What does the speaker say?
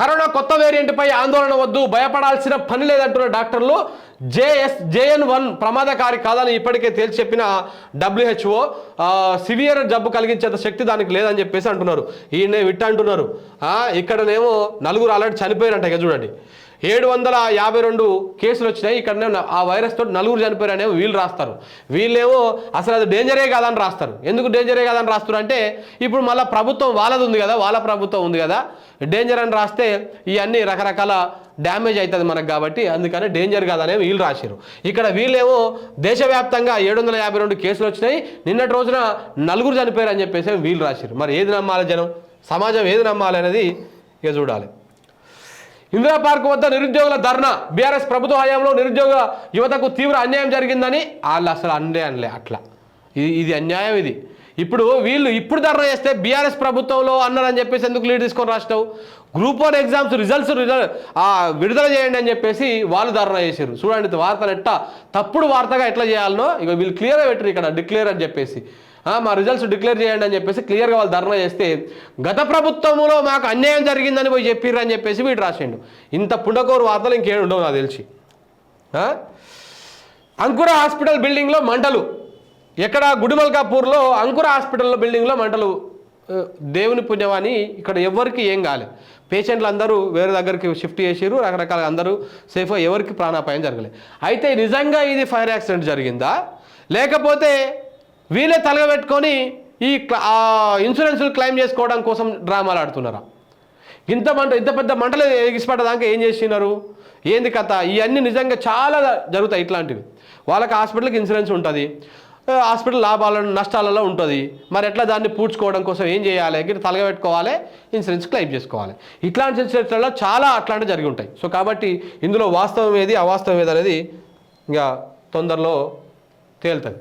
Corona కొత్త వేరియంట్పై ఆందోళన వద్దు భయపడాల్సిన పని లేదంటున్న డాక్టర్లు జేఎస్ జేఎన్ వన్ ప్రమాదకారి కాదని ఇప్పటికే తేల్చి చెప్పిన డబ్ల్యూహెచ్ఓ సివియర్ జబ్బు కలిగించేంత శక్తి దానికి లేదని చెప్పేసి అంటున్నారు. ఈయన విట్ట అంటున్నారు ఇక్కడనేమో నలుగురు ఆల్రెడీ చనిపోయారంట ఇక చూడండి. ఏడు వందల యాభై రెండు కేసులు వచ్చినాయి. ఇక్కడనే ఆ వైరస్ తోటి నలుగురు చనిపోయారనేమో వీళ్ళు రాస్తారు. వీళ్ళేమో అసలు అది డేంజరే కాదని రాస్తారు. ఎందుకు డేంజరే కాదని రాస్తారు అంటే ఇప్పుడు మళ్ళీ ప్రభుత్వం వాళ్ళది ఉంది కదా వాళ్ళ ప్రభుత్వం ఉంది కదా. డేంజర్ అని రాస్తే ఇవన్నీ రకరకాల డ్యామేజ్ అవుతుంది మనకు కాబట్టి అందుకని డేంజర్ కాదనే వీళ్ళు రాశారు ఇక్కడ వీళ్ళేమో దేశవ్యాప్తంగా ఏడు వందల యాభై రెండు కేసులు వచ్చినాయి. నిన్నటి రోజున నలుగురు చనిపోయారు అని చెప్పేసి వీళ్ళు రాశారు మరి ఏది నమ్మాలి జనం? సమాజం ఏది నమ్మాలి అనేది ఇక చూడాలి. ఇందిరా పార్క్ వద్ద నిరుద్యోగుల ధర్నా. బీఆర్ఎస్ ప్రభుత్వ హయాంలో నిరుద్యోగ యువతకు తీవ్ర అన్యాయం జరిగిందని వాళ్ళు అసలు అనలే అనలే అట్లా. ఇది ఇది అన్యాయం ఇది. ఇప్పుడు వీళ్ళు ఇప్పుడు ధర్నా చేస్తే బీఆర్ఎస్ ప్రభుత్వంలో అన్నారని చెప్పేసి ఎందుకు లీడ్ తీసుకొని రాసినావు? Group one exams results result విడుదల చేయండి అని చెప్పేసి వాళ్ళు ధర్నా చేశారు చూడండి వార్తలు ఎట్టా తప్పుడు వార్తగా ఎట్లా చేయాలనో ఇక వీళ్ళు క్లియర్గా పెట్టారు ఇక్కడ డిక్లేర్ అని చెప్పేసి. మా రిజల్ట్స్ డిక్లేర్ చేయండి అని చెప్పేసి క్లియర్గా వాళ్ళు ధర్నా చేస్తే గత ప్రభుత్వంలో మాకు అన్యాయం జరిగిందని పోయి చెప్పిర్రు అని చెప్పేసి వీడు రాసిండు. ఇంత పుండకోరు వార్తలు ఇంకేడు ఉండవు నాకు తెలిసి. అంకుర హాస్పిటల్ బిల్డింగ్లో మంటలు. ఎక్కడ? గుడిమల్కాపూర్లో అంకుర హాస్పిటల్ బిల్డింగ్లో మంటలు. దేవుని పుణ్యమని ఇక్కడ ఎవరికి ఏం కాలే. పేషెంట్లు అందరూ వేరే దగ్గరికి షిఫ్ట్ చేసిర్రు. రకరకాల అందరూ సేఫ్గా ఎవరికి ప్రాణాపాయం జరగలేదు అయితే నిజంగా ఇది ఫైర్ యాక్సిడెంట్ జరిగిందా? లేకపోతే వీళ్ళే తలగబెట్టుకొని ఈ క్ల- ఇన్సూరెన్స్లు క్లెయిమ్ చేసుకోవడం కోసం డ్రామాలు ఆడుతున్నారా? ఇంత మంట ఇంత పెద్ద మంటలు ఎగిసిపడ్డదాకా ఏం చేసినారు? ఏంది కథ? ఇవన్నీ నిజంగా చాలా జరుగుతాయి ఇట్లాంటివి. వాళ్ళకి హాస్పిటల్కి ఇన్సూరెన్స్ ఉంటుంది. హాస్పిటల్ లాభాలను నష్టాలలో ఉంటుంది. మరి ఎట్లా దాన్ని పూడ్చుకోవడం కోసం ఏం చేయాలి? గిట్ల తలగబెట్టుకోవాలి ఇన్సూరెన్స్ క్లెయిమ్ చేసుకోవాలి. ఇట్లాంటి ఇన్సూరెన్స్లలో చాలా అట్లాంటివి జరిగి ఉంటాయి. సో కాబట్టి ఇందులో వాస్తవం ఏది అవాస్తవం ఏది అనేది ఇంకా తొందరలో తేలుతుంది.